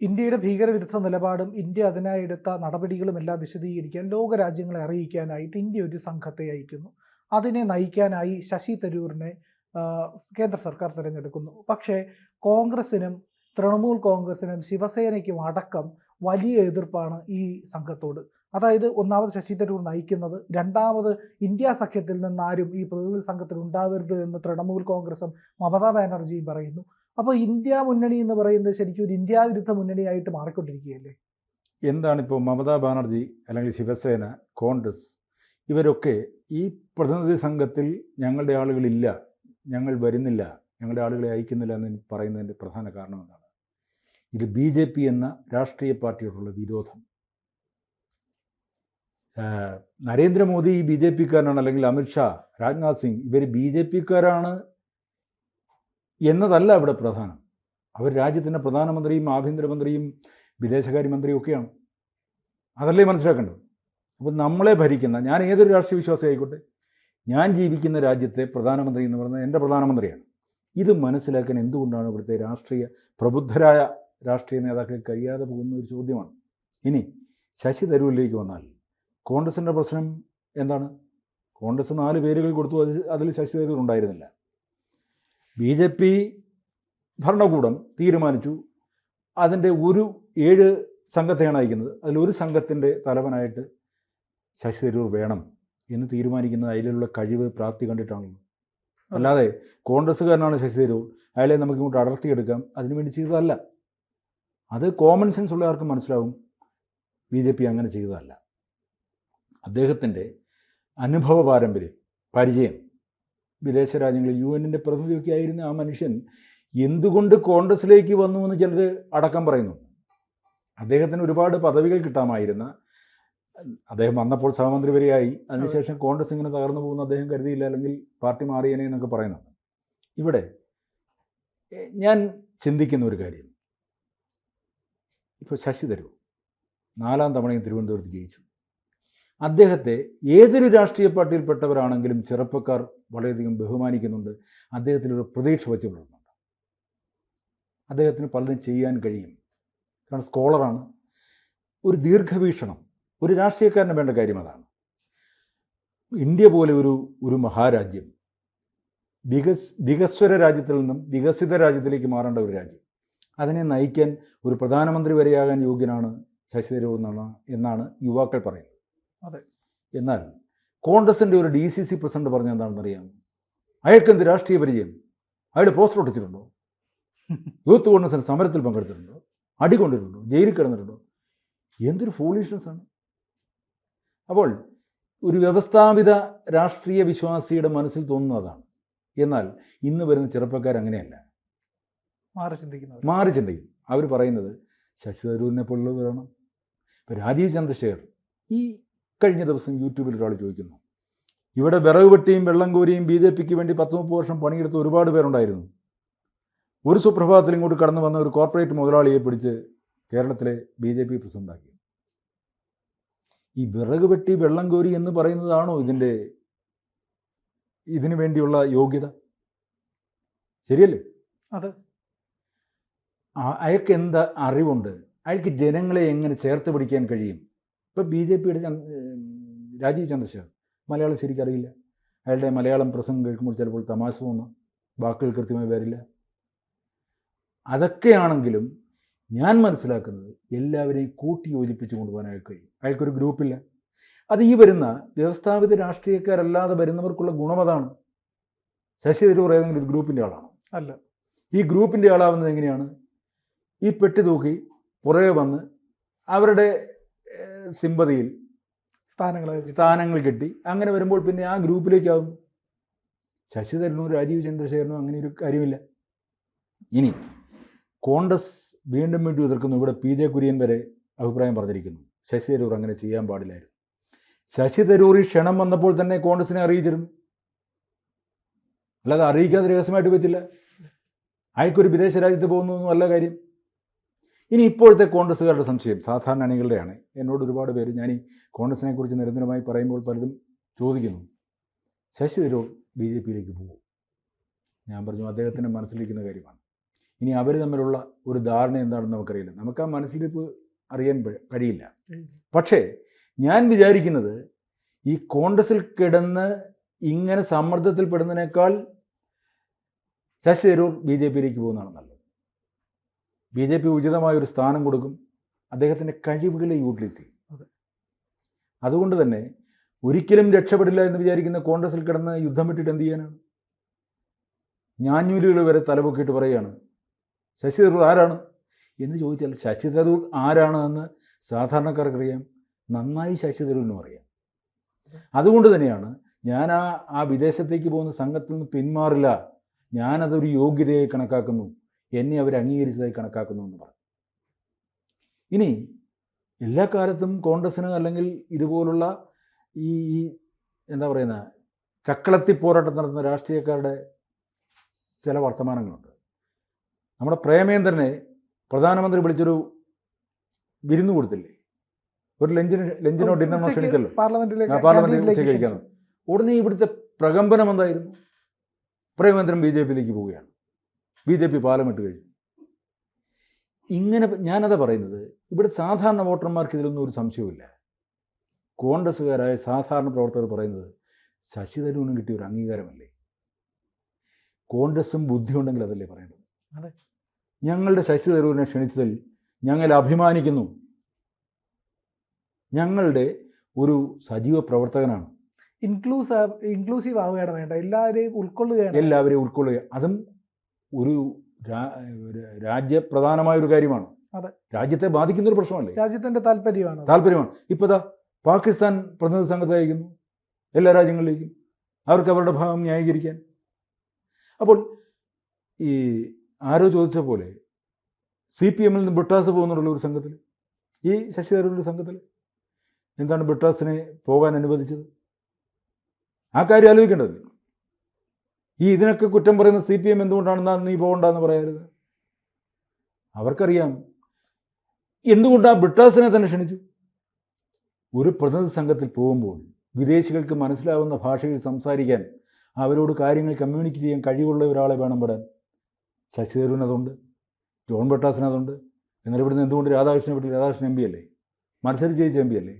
ഇന്ത്യയുടെ ഭീകരവിരുദ്ധ നിലപാടും ഇന്ത്യ അതിനായി എടുത്ത നടപടികളും എല്ലാം വിശദീകരിക്കാൻ ലോകരാജ്യങ്ങളെ അറിയിക്കാനായിട്ട് ഇന്ത്യ ഒരു സംഘത്തെ അയക്കുന്നു. അതിനെ നയിക്കാനായി ശശി തരൂരിനെ കേന്ദ്ര സർക്കാർ തിരഞ്ഞെടുക്കുന്നു. പക്ഷേ കോൺഗ്രസിനും തൃണമൂൽ കോൺഗ്രസിനും ശിവസേനയ്ക്കും അടക്കം വലിയ എതിർപ്പാണ് ഈ സംഘത്തോട്. അതായത് ഒന്നാമത് ശശി തരൂർ നയിക്കുന്നത് രണ്ടാമത് ഇന്ത്യ സഖ്യത്തിൽ നിന്നാരും ഈ പ്രതിനിധി സംഘത്തിൽ ഉണ്ടാവരുത് എന്ന് തൃണമൂൽ കോൺഗ്രസും മമതാ ബാനർജിയും പറയുന്നു. അപ്പോൾ ഇന്ത്യ മുന്നണി എന്ന് പറയുന്നത് ശരിക്കും ഒരു ഇന്ത്യ വിരുദ്ധ മുന്നണിയായിട്ട് മാറിക്കൊണ്ടിരിക്കുകയല്ലേ? എന്താണിപ്പോൾ മമതാ ബാനർജി അല്ലെങ്കിൽ ശിവസേന കോൺഗ്രസ് ഇവരൊക്കെ ഈ പ്രതിനിധി സംഘത്തിൽ ഞങ്ങളുടെ ആളുകളില്ല ഞങ്ങൾ വരുന്നില്ല ഞങ്ങളുടെ ആളുകളെ അയക്കുന്നില്ല എന്ന് പറയുന്നതിന്റെ പ്രധാന കാരണം എന്താണ്? ഇത് ബി ജെ പി എന്ന രാഷ്ട്രീയ പാർട്ടിയോടുള്ള വിരോധം. നരേന്ദ്രമോദി ബി ജെ പിക്കാരനാണ് അല്ലെങ്കിൽ അമിത്ഷാ രാജ്നാഥ് സിംഗ് ഇവർ ബി ജെ പിക്കാരാണ് എന്നതല്ല അവിടെ പ്രധാനം. അവർ രാജ്യത്തിന്റെ പ്രധാനമന്ത്രിയും ആഭ്യന്തരമന്ത്രിയും വിദേശകാര്യമന്ത്രിയും ഒക്കെയാണ് അതല്ലേ മനസ്സിലാക്കേണ്ടത്? അപ്പോൾ നമ്മളെ ഭരിക്കുന്ന ഞാൻ ഏതൊരു രാഷ്ട്രീയ വിശ്വാസി ആയിക്കോട്ടെ ഞാൻ ജീവിക്കുന്ന രാജ്യത്തെ പ്രധാനമന്ത്രി എന്ന് പറയുന്നത് എന്റെ പ്രധാനമന്ത്രിയാണ്. ഇത് മനസ്സിലാക്കാൻ എന്തുകൊണ്ടാണ് ഇവിടുത്തെ രാഷ്ട്രീയ പ്രബുദ്ധരായ രാഷ്ട്രീയ നേതാക്കൾ കഴിയാതെ പോകുന്ന ഒരു ചോദ്യമാണ്. ഇനി ശശി തരൂരിലേക്ക് വന്നാൽ കോൺഗ്രസിന്റെ പ്രശ്നം എന്താണ്? കോൺഗ്രസ് നാല് പേരുകൾ കൊടുത്തു അത് അതിൽ ശശി തരൂർ ഉണ്ടായിരുന്നില്ല. ബി ജെ പി ഭരണകൂടം തീരുമാനിച്ചു. അതിന്റെ ഒരു ഏഴ് സംഘത്തെയാണ് അയക്കുന്നത്. അതിലൊരു സംഘത്തിന്റെ തലവനായിട്ട് ശശി തരൂർ വേണം എന്ന് തീരുമാനിക്കുന്നത് അതിലുള്ള കഴിവ് പ്രാപ്തി കണ്ടിട്ടാണല്ലോ. അല്ലാതെ കോൺഗ്രസ്സുകാരനാണ് ശശി തരൂർ. അയാളെ നമുക്ക് ഇങ്ങോട്ട് അടർത്തിയെടുക്കാം അതിനുവേണ്ടി ചെയ്തതല്ല. അത് കോമൺ സെൻസ് ഉള്ളവർക്ക് മനസ്സിലാവും. ബി ജെ പി അങ്ങനെ ചെയ്തതല്ല. അദ്ദേഹത്തിന്റെ അനുഭവ പാരമ്പര്യം പരിചയം വിദേശ രാജ്യങ്ങളിൽ യു എന്നിന്റെ പ്രതിനിധിയൊക്കെ ആയിരുന്ന ആ മനുഷ്യൻ എന്തുകൊണ്ട് കോൺഗ്രസ്സിലേക്ക് വന്നു എന്ന് ചിലർ അടക്കം പറയുന്നു. അദ്ദേഹത്തിന് ഒരുപാട് പദവികൾ കിട്ടാമായിരുന്ന അദ്ദേഹം വന്നപ്പോൾ സഹമന്ത്രി വരെയായി. അതിനുശേഷം കോൺഗ്രസ് ഇങ്ങനെ തകർന്നു പോകുന്ന അദ്ദേഹം കരുതിയില്ല അല്ലെങ്കിൽ പാർട്ടി മാറിയനെ എന്നൊക്കെ പറയുന്നുണ്ട് ഇവിടെ ഞാൻ ചിന്തിക്കുന്ന ഒരു കാര്യം. ഇപ്പോൾ ശശി തരൂർ നാലാം തവണയും തിരുവനന്തപുരത്ത് ജയിച്ചു. അദ്ദേഹത്തെ ഏതൊരു രാഷ്ട്രീയ പാർട്ടിയിൽപ്പെട്ടവരാണെങ്കിലും ചെറുപ്പക്കാർ വളരെയധികം ബഹുമാനിക്കുന്നുണ്ട്. അദ്ദേഹത്തിനൊരു പ്രതീക്ഷ വെച്ച് പുലർത്തുന്നുണ്ട് അദ്ദേഹത്തിന് പലതും ചെയ്യാൻ കഴിയും. കാരണം സ്കോളറാണ്. ഒരു ദീർഘവീക്ഷണം. ഒരു രാഷ്ട്രീയക്കാരന് വേണ്ട കാര്യം അതാണ്. ഇന്ത്യ പോലെ ഒരു ഒരു മഹാരാജ്യം. വികസ് വികസ്വര രാജ്യത്തിൽ നിന്നും വികസിത രാജ്യത്തിലേക്ക് മാറേണ്ട ഒരു രാജ്യം. അതിനെ നയിക്കാൻ ഒരു പ്രധാനമന്ത്രി വരെയാകാൻ യോഗ്യനാണ് ശശി തരൂർ എന്നാണ് എന്നാണ് യുവാക്കൾ പറയുന്നത്. അതെ. എന്നാൽ കോൺഗ്രസിന്റെ ഒരു ഡി സി സി പ്രസിഡന്റ് പറഞ്ഞ എന്താണെന്ന് അറിയാം? അയാൾക്ക് എന്ത് രാഷ്ട്രീയ പരിചയം? അയാൾ പോസ്റ്റർ ഒട്ടിച്ചിട്ടുണ്ടോ? യൂത്ത് കോൺഗ്രസിന് സമരത്തിൽ പങ്കെടുത്തിട്ടുണ്ടോ? അടികൊണ്ടിട്ടുണ്ടോ ജയിലിൽ കിടന്നിട്ടുണ്ടോ? എന്തൊരു ആണ്. അപ്പോൾ ഒരു വ്യവസ്ഥാപിത രാഷ്ട്രീയ വിശ്വാസിയുടെ മനസ്സിൽ തോന്നുന്നതാണ് എന്നാൽ ഇന്ന് വരുന്ന ചെറുപ്പക്കാർ അങ്ങനെയല്ല. മാറി ചിന്തിക്കുന്നു മാറി ചിന്തിക്കും. അവർ പറയുന്നത് ശശി തരൂരിനെ പോലുള്ളവരാണ്. ഇപ്പോൾ രാജീവ് ചന്ദ്രശേഖർ. ഈ കഴിഞ്ഞ ദിവസം യൂട്യൂബിൽ ഒരാൾ ചോദിക്കുന്നു. ഇവിടെ വിറക് വെട്ടിയും വെള്ളം കോരിയും ബി ജെ പിക്ക് വേണ്ടി പത്ത് മുപ്പത് വർഷം പണിയെടുത്ത ഒരുപാട് പേരുണ്ടായിരുന്നു. ഒരു സുപ്രഭാതത്തിൽ ഇങ്ങോട്ട് കടന്നു വന്ന ഒരു കോർപ്പറേറ്റ് മുതലാളിയെ പിടിച്ച് കേരളത്തിലെ ബി ജെ പി പ്രസിഡന്റാക്കി. ഈ വിറക് വെട്ടി വെള്ളം കോരി എന്ന് പറയുന്നതാണോ ഇതിന്റെ ഇതിനു വേണ്ടിയുള്ള യോഗ്യത? ശരിയല്ലേ? അതെ. അയാൾക്ക് എന്താ അറിവുണ്ട്? അയാൾക്ക് ജനങ്ങളെ എങ്ങനെ ചേർത്ത് പിടിക്കാൻ കഴിയും? ഇപ്പം ബി ജെ പിയുടെ രാജീവ് ചന്ദ്രശേഖർ മലയാളം ശരിക്കും അറിയില്ല അയാളുടെ മലയാളം പ്രസംഗം കേൾക്കുമ്പോൾ ചിലപ്പോൾ തമാശ തോന്നാം. വാക്കുകൾ കൃത്യമായി വരില്ല അതൊക്കെയാണെങ്കിലും ഞാൻ മനസ്സിലാക്കുന്നത് എല്ലാവരെയും കൂട്ടി യോജിപ്പിച്ചു കൊണ്ടുപോകാൻ അയാൾക്ക് കഴിയും. അയാൾക്കൊരു ഗ്രൂപ്പില്ല. അത് ഈ വരുന്ന വ്യവസ്ഥാപിത രാഷ്ട്രീയക്കാരല്ലാതെ വരുന്നവർക്കുള്ള ഗുണമതാണ് ശശി തരൂർ ഏതെങ്കിലും ഒരു ഗ്രൂപ്പിന്റെ ആളാണ്? അല്ല. ഈ ഗ്രൂപ്പിന്റെ ആളാവുന്നത് എങ്ങനെയാണ്? ഈ പെട്ടി തൂക്കി പുറകെ വന്ന് അവരുടെ സിമ്പതിയിൽ സ്ഥാനങ്ങളെ സ്ഥാനങ്ങൾ കിട്ടി. അങ്ങനെ വരുമ്പോൾ പിന്നെ ആ ഗ്രൂപ്പിലേക്കാവും. ശശി തരൂരും രാജീവ് ചന്ദ്രശേഖരനും അങ്ങനെ ഒരു കാര്യമില്ല. ഇനി കോൺഗ്രസ് വീണ്ടും വീണ്ടും എതിർക്കുന്നു. ഇവിടെ പി ജെ കുര്യൻ വരെ അഭിപ്രായം പറഞ്ഞിരിക്കുന്നു. ശശി തരൂർ അങ്ങനെ ചെയ്യാൻ പാടില്ലായിരുന്നു. ശശി തരൂർ ഈ ക്ഷണം വന്നപ്പോൾ തന്നെ കോൺഗ്രസിനെ അറിയിച്ചിരുന്നു. അല്ലാതെ അറിയിക്കാതെ രഹസ്യമായിട്ട് വെച്ചില്ല. അയാൾക്കൊരു വിദേശ രാജ്യത്ത് പോകുന്നതൊന്നും അല്ല കാര്യം. ഇനി ഇപ്പോഴത്തെ കോൺഗ്രസ്സുകാരുടെ സംശയം സാധാരണ അണികളുടെയാണ്. എന്നോട് ഒരുപാട് പേര് ഞാൻ ഈ കോൺഗ്രസിനെ കുറിച്ച് നിരന്തരമായി പറയുമ്പോൾ പലരും ചോദിക്കുന്നു ശശി തരൂർ ബി ജെ പിയിലേക്ക് പോകും ഞാൻ പറഞ്ഞു അദ്ദേഹത്തിന്റെ മനസ്സിലിരിക്കുന്ന കാര്യമാണ്. ഇനി അവർ തമ്മിലുള്ള ഒരു ധാരണ എന്താണെന്ന് നമുക്കറിയില്ല. നമുക്ക് ആ മനസ്സിലിപ്പ് അറിയാൻ കഴിയില്ല. പക്ഷേ ഞാൻ വിചാരിക്കുന്നത് ഈ കോൺഗ്രസിൽ കിടന്ന് ഇങ്ങനെ സമ്മർദ്ദത്തിൽ പെടുന്നതിനേക്കാൾ ശശി തരൂർ ബി ജെ പിയിലേക്ക് പോകുന്നതാണ് നല്ലത്. ബി ജെ പി ഉചിതമായ ഒരു സ്ഥാനം കൊടുക്കും അദ്ദേഹത്തിന്റെ കഴിവുകളെ യൂട്ടിലൈസ് ചെയ്യും. അതുകൊണ്ട് തന്നെ ഒരിക്കലും രക്ഷപ്പെടില്ല എന്ന് വിചാരിക്കുന്ന കോൺഗ്രസിൽ കിടന്ന് യുദ്ധം വിട്ടിട്ട് എന്ത് ചെയ്യാനാണ്? ഞാഞ്ഞൂലുകൾ വരെ തലപൊക്കിയിട്ട് പറയുകയാണ്. ശശി തരൂർ ആരാണ്? എന്ന് ചോദിച്ചാൽ ശശി തരൂർ ആരാണ് എന്ന് സാധാരണക്കാർക്കറിയാം നന്നായി ശശി തരൂരിനും അറിയാം. അതുകൊണ്ട് തന്നെയാണ് ഞാൻ ആ ആ വിദേശത്തേക്ക് പോകുന്ന സംഘത്തിൽ നിന്ന് പിന്മാറില്ല. ഞാനതൊരു യോഗ്യതയായി കണക്കാക്കുന്നു. എന്നെ അവർ അംഗീകരിച്ചതായി കണക്കാക്കുന്നു എന്ന് പറഞ്ഞു. ഇനി എല്ലാ കാലത്തും കോൺഗ്രസ്സിന് അല്ലെങ്കിൽ ഇതുപോലുള്ള ഈ ഈ എന്താ പറയുന്ന ചക്കളത്തി പോരാട്ടം നടത്തുന്ന രാഷ്ട്രീയക്കാരുടെ ചില വർത്തമാനങ്ങളുണ്ട്. നമ്മുടെ പ്രേമേന്ദ്രനെ പ്രധാനമന്ത്രി വിളിച്ചൊരു വിരുന്ന് കൊടുത്തില്ലേ? ഒരു ലഞ്ചിന് ലഞ്ചിനോ ഡിന്നറിനോ ക്ഷണിച്ചല്ലോ പാർലമെന്റിലേക്ക് പാർലമെന്റിൽ ഉച്ചയ്ക്ക് ഉടനെ ഇവിടുത്തെ പ്രകമ്പനം എന്തായിരുന്നു? പ്രേമേന്ദ്രൻ ബി ജെ പിയിലേക്ക് പോവുകയാണ്. ബി ജെ പി പാലമിട്ട് കഴിഞ്ഞു. ഇങ്ങനെ ഞാനതാ പറയുന്നത്. ഇവിടെ സാധാരണ വോട്ടർമാർക്ക് ഇതിലൊന്നും ഒരു സംശയവുമില്ല. കോൺഗ്രസ്സുകാരായ സാധാരണ പ്രവർത്തകർ പറയുന്നത് ശശി തരൂരിനും കിട്ടിയ ഒരു അംഗീകാരമല്ലേ? കോൺഗ്രസും ബുദ്ധിയുണ്ടെങ്കിൽ അതല്ലേ പറയേണ്ടത്? അതെ. ഞങ്ങളുടെ ശശി തരൂരിനെ ക്ഷണിച്ചതിൽ ഞങ്ങൾ അഭിമാനിക്കുന്നു. ഞങ്ങളുടെ ഒരു സജീവ പ്രവർത്തകനാണ്. ഇൻക്ലൂസീവ് ഇൻക്ലൂസീവ് ആവുകയാണ് വേണ്ട എല്ലാവരെയും ഉൾക്കൊള്ളുകയാണ്. എല്ലാവരെയും ഉൾക്കൊള്ളുക. അതും ഒരു രാജ്യപ്രധാനമായ ഒരു കാര്യമാണ്. അതെ. രാജ്യത്തെ ബാധിക്കുന്ന ഒരു പ്രശ്നമല്ലേ? രാജ്യത്തിന്റെ താല്പര്യമാണ്. താല്പര്യമാണ്. ഇപ്പോൾ ദാ പാകിസ്ഥാൻ പ്രതിനിധി സംഘത്തെ അയക്കുന്നു. എല്ലാ രാജ്യങ്ങളിലേക്കും അവർക്ക് അവരുടെ ഭാഗം ന്യായീകരിക്കാൻ. അപ്പോൾ ഈ ആരോ ചോദിച്ച പോലെ സി പി എമ്മിൽ നിന്ന് ബ്രിട്ടാസ് പോകുന്നുള്ള ഒരു സംഘത്തിൽ? ഈ ശശി തരൂരിന്റെ സംഘത്തിൽ? എന്താണ് ബ്രിട്ടാസിനെ പോകാൻ അനുവദിച്ചത്? ആ കാര്യം ആലോചിക്കേണ്ടത് ഈ ഇതിനൊക്കെ കുറ്റം പറയുന്ന സി പി എം എന്തുകൊണ്ടാണ് നീ പോകണ്ടെന്ന് പറയരുത്. അവർക്കറിയാം. എന്തുകൊണ്ടാണ് ബ്രിട്ടേഴ്സിനെ തന്നെ ക്ഷണിച്ചു? ഒരു പ്രതിനിധി സംഘത്തിൽ പോകുമ്പോൾ വിദേശികൾക്ക് മനസ്സിലാവുന്ന ഭാഷയിൽ സംസാരിക്കാൻ അവരോട് കാര്യങ്ങൾ കമ്മ്യൂണിക്കേറ്റ് ചെയ്യാൻ കഴിവുള്ള ഒരാളെ വേണം പെടാൻ ശശി തരൂരിന് അതുണ്ട് ജോൺ ബ്രിട്ടാസിനതുണ്ട് എന്നാൽ ഇവിടുന്ന് എന്തുകൊണ്ട് രാധാകൃഷ്ണനെ വിട്ട് രാധാകൃഷ്ണൻ എം പി അല്ലേ? മത്സരിച്ച് ജയിച്ച എം പി അല്ലേ?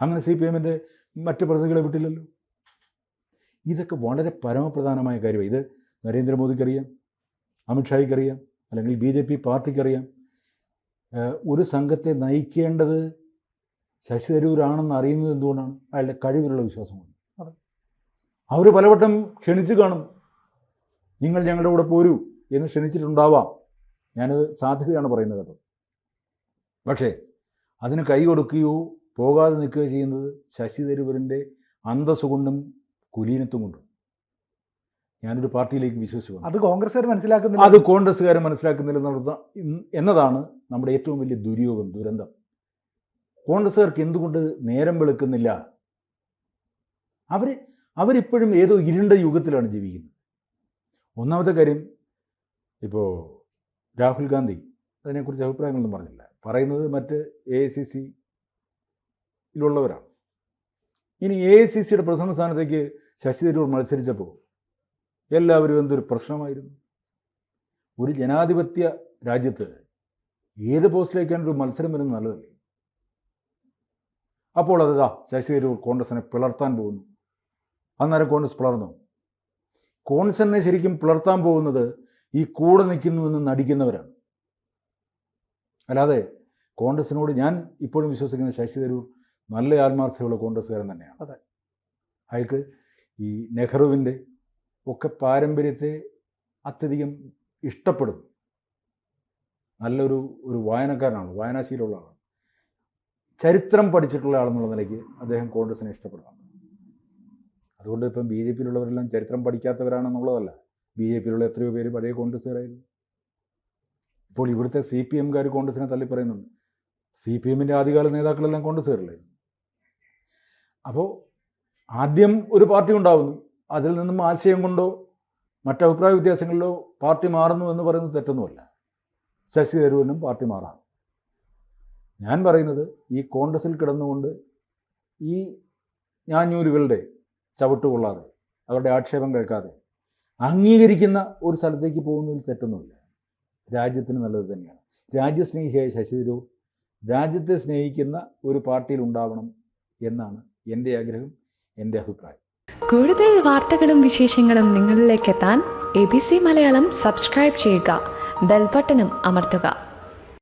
അങ്ങനെ സി പി എമ്മിന്റെ മറ്റ് പ്രതികളെ വിട്ടില്ലല്ലോ. ഇതൊക്കെ വളരെ പരമപ്രധാനമായ കാര്യമാണ് ഇത് നരേന്ദ്രമോദിക്കറിയാം അമിത്ഷായ്ക്കറിയാം അല്ലെങ്കിൽ ബി ജെ പി പാർട്ടിക്കറിയാം. ഒരു സംഘത്തെ നയിക്കേണ്ടത് ശശി തരൂരാണെന്ന് അറിയുന്നത് എന്തുകൊണ്ടാണ്? അയാളുടെ കഴിവിലുള്ള വിശ്വാസം കൊണ്ട് അവർ പലവട്ടം ക്ഷണിച്ചു കാണും. നിങ്ങൾ ഞങ്ങളുടെ കൂടെ പോരൂ എന്ന് ക്ഷണിച്ചിട്ടുണ്ടാവാം. ഞാനത് സാധ്യതയാണ് പറയുന്നത് കേട്ടോ. പക്ഷേ അതിന് കൈ കൊടുക്കുകയോ പോകാതെ നിൽക്കുകയോ ചെയ്യുന്നത് ശശി തരൂരിന്റെ അന്തസ്സ് കൊണ്ടും കുലീനത്വം കൊണ്ട് ഞാനൊരു പാർട്ടിയിലേക്ക് വിശ്വസിച്ചു അത് കോൺഗ്രസ്സുകാർ മനസ്സിലാക്കുന്നില്ല. അത് കോൺഗ്രസ്സുകാർ മനസ്സിലാക്കുന്നില്ല ഇൻ- എന്നതാണ് നമ്മുടെ ഏറ്റവും വലിയ ദുര്യോഗം ദുരന്തം. കോൺഗ്രസ്സുകാർക്ക് എന്തുകൊണ്ട് നേരം വെളുക്കുന്നില്ല? അവർ അവരിപ്പോഴും ഏതോ ഇരുണ്ട യുഗത്തിലാണ് ജീവിക്കുന്നത്. ഒന്നാമത്തെ കാര്യം ഇപ്പോൾ രാഹുൽ ഗാന്ധി അതിനെക്കുറിച്ച് അഭിപ്രായങ്ങളൊന്നും പറഞ്ഞില്ല. പറയുന്നത് മറ്റ് എ ഐ സി സിയിലുള്ളവരാണ് ഇനി എ ഐ സി സിയുടെ പ്രസിഡന്റ് സ്ഥാനത്തേക്ക് ശശി തരൂർ മത്സരിച്ചപ്പോൾ എല്ലാവരും എന്തൊരു പ്രശ്നമായിരുന്നു? ഒരു ജനാധിപത്യ രാജ്യത്ത് ഏത് പോസ്റ്റിലേക്കാണ് ഒരു മത്സരം വരുന്നത് നല്ലതല്ലേ? അപ്പോൾ അതാ ശശി തരൂർ കോൺഗ്രസിനെ പിളർത്താൻ പോകുന്നു. അന്നേരം കോൺഗ്രസ് പിളർന്നു. കോൺഗ്രസിനെ ശരിക്കും പിളർത്താൻ പോകുന്നത് ഈ കൂടെ നിൽക്കുന്നു എന്ന് നടിക്കുന്നവരാണ്. അല്ലാതെ കോൺഗ്രസിനോട് ഞാൻ ഇപ്പോഴും വിശ്വസിക്കുന്ന ശശി തരൂർ നല്ല ആത്മാർത്ഥതയുള്ള കോൺഗ്രസ്സുകാരൻ തന്നെയാണ്. അതെ. അയാൾക്ക് ഈ നെഹ്റുവിന്റെ ഒക്കെ പാരമ്പര്യത്തെ അത്യധികം ഇഷ്ടപ്പെടും. നല്ലൊരു ഒരു വായനക്കാരനാണ് വായനാശീലമുള്ള ആളാണ്. ചരിത്രം പഠിച്ചിട്ടുള്ള ആളെന്നുള്ള നിലയ്ക്ക് അദ്ദേഹം കോൺഗ്രസിനെ ഇഷ്ടപ്പെടാം അതുകൊണ്ട് ഇപ്പം ബി ജെ പിയിലുള്ളവരെല്ലാം ചരിത്രം പഠിക്കാത്തവരാണെന്നുള്ളതല്ല. ബി ജെ പിയിലുള്ള എത്രയോ പേര് പഴയ കോൺഗ്രസ്സുകാരായിരുന്നു. ഇപ്പോൾ ഇവിടുത്തെ സി പി എംകാർ കോൺഗ്രസിനെ തള്ളിപ്പറയുന്നുണ്ട്. സി പി എമ്മിന്റെ ആദ്യകാല നേതാക്കളെല്ലാം കോൺഗ്രസ്സുകാരല്ലായിരുന്നു അപ്പോൾ ആദ്യം ഒരു പാർട്ടി ഉണ്ടാവുന്നു. അതിൽ നിന്നും ആശയം കൊണ്ടോ മറ്റഭിപ്രായ വ്യത്യാസങ്ങളിലോ പാർട്ടി മാറുന്നു എന്ന് പറയുന്നത് തെറ്റൊന്നുമല്ല. ശശി തരൂരിനും പാർട്ടി മാറാം. ഞാൻ പറയുന്നത് ഈ കോൺഗ്രസിൽ കിടന്നുകൊണ്ട് ഈ ഞാഞ്ഞൂരുകളുടെ ചവിട്ട് കൊള്ളാതെ അവരുടെ ആക്ഷേപം കേൾക്കാതെ അംഗീകരിക്കുന്ന ഒരു സ്ഥലത്തേക്ക് പോകുന്നതിൽ തെറ്റൊന്നുമില്ല. രാജ്യത്തിന് നല്ലത് തന്നെയാണ്. രാജ്യസ്നേഹിയായ ശശി തരൂർ രാജ്യത്തെ സ്നേഹിക്കുന്ന ഒരു പാർട്ടിയിൽ ഉണ്ടാവണം എന്നാണ് എന്റെ ആഗ്രഹം എന്റെ അഭിപ്രായം. കൂടുതൽ വാർത്തകളും വിശേഷങ്ങളും നിങ്ങളിലേക്ക് എത്താൻ A B C Malayalam subscribe ചെയ്യുക ബെൽബട്ടനും അമർത്തുക.